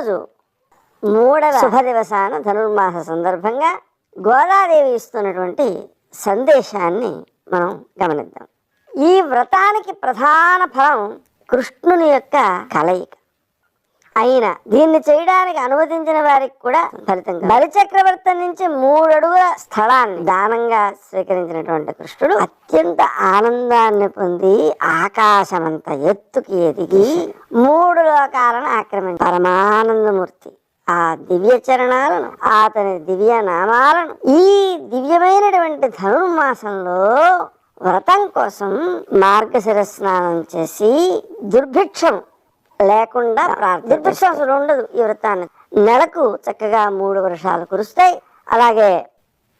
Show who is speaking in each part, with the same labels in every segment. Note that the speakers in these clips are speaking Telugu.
Speaker 1: ఈరోజు మూడవ శుభ దివసాన ధనుర్మాస సందర్భంగా గోదాదేవి ఇస్తున్నటువంటి సందేశాన్ని మనం గమనిద్దాం. ఈ వ్రతానికి ప్రధాన ఫలం కృష్ణుని యొక్క కలయిక. అయిన దీన్ని చేయడానికి అనుమతించిన వారికి కూడా ఫలితం బలిచక్రవర్తి నుంచి మూడు అడుగుల స్థలాన్ని దానంగా స్వీకరించినటువంటి కృష్ణుడు అత్యంత ఆనందాన్ని పొంది ఆకాశమంత ఎత్తుకి ఎదిగి మూడు లోకాలను ఆక్రమించి పరమానందమూర్తి ఆ దివ్య చరణాలను అతని దివ్య నామాలను ఈ దివ్యమైనటువంటి ధనుర్మాసంలో వ్రతం కోసం మార్గశిర స్నానం చేసి దుర్భిక్షం లేకుండా అసలు ఉండదు ఈ వ్రతాన్ని. నెలకు చక్కగా మూడు వర్షాలు కురుస్తాయి. అలాగే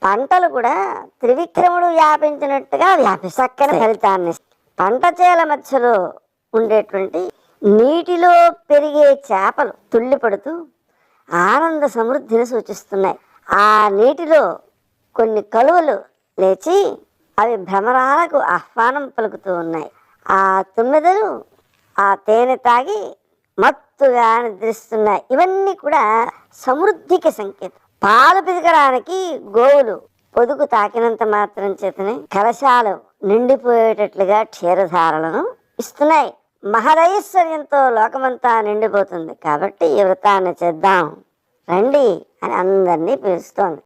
Speaker 1: పంటలు కూడా త్రివిక్రముడు వ్యాపించినట్టుగా వ్యాపి చక్కని ఫలితాన్ని. పంట చేల మధ్యలో ఉండేటువంటి నీటిలో పెరిగే చేపలు తుళ్ళిపడుతూ ఆనంద సమృద్ధిని సూచిస్తున్నాయి. ఆ నీటిలో కొన్ని కలువలు లేచి అవి భ్రమరాలకు ఆహ్వానం పలుకుతూ ఉన్నాయి. ఆ తుమ్మెదలు ఆ తేనె తాగి మత్తుగా నిద్రిస్తున్నాయి ఇవన్నీ కూడా సమృద్ధికి సంకేతం. పాలు పిదకడానికి గోవులు పొదుగు తాకినంత మాత్రం చేతనే కలశాలు నిండిపోయేటట్లుగా క్షీరధారలను ఇస్తున్నాయి. మహదైశ్వర్యంతో లోకమంతా నిండిపోతుంది కాబట్టి ఈ వ్రతాన్ని చేద్దాం. రండి అని అందరినీ పిలుస్తోంది.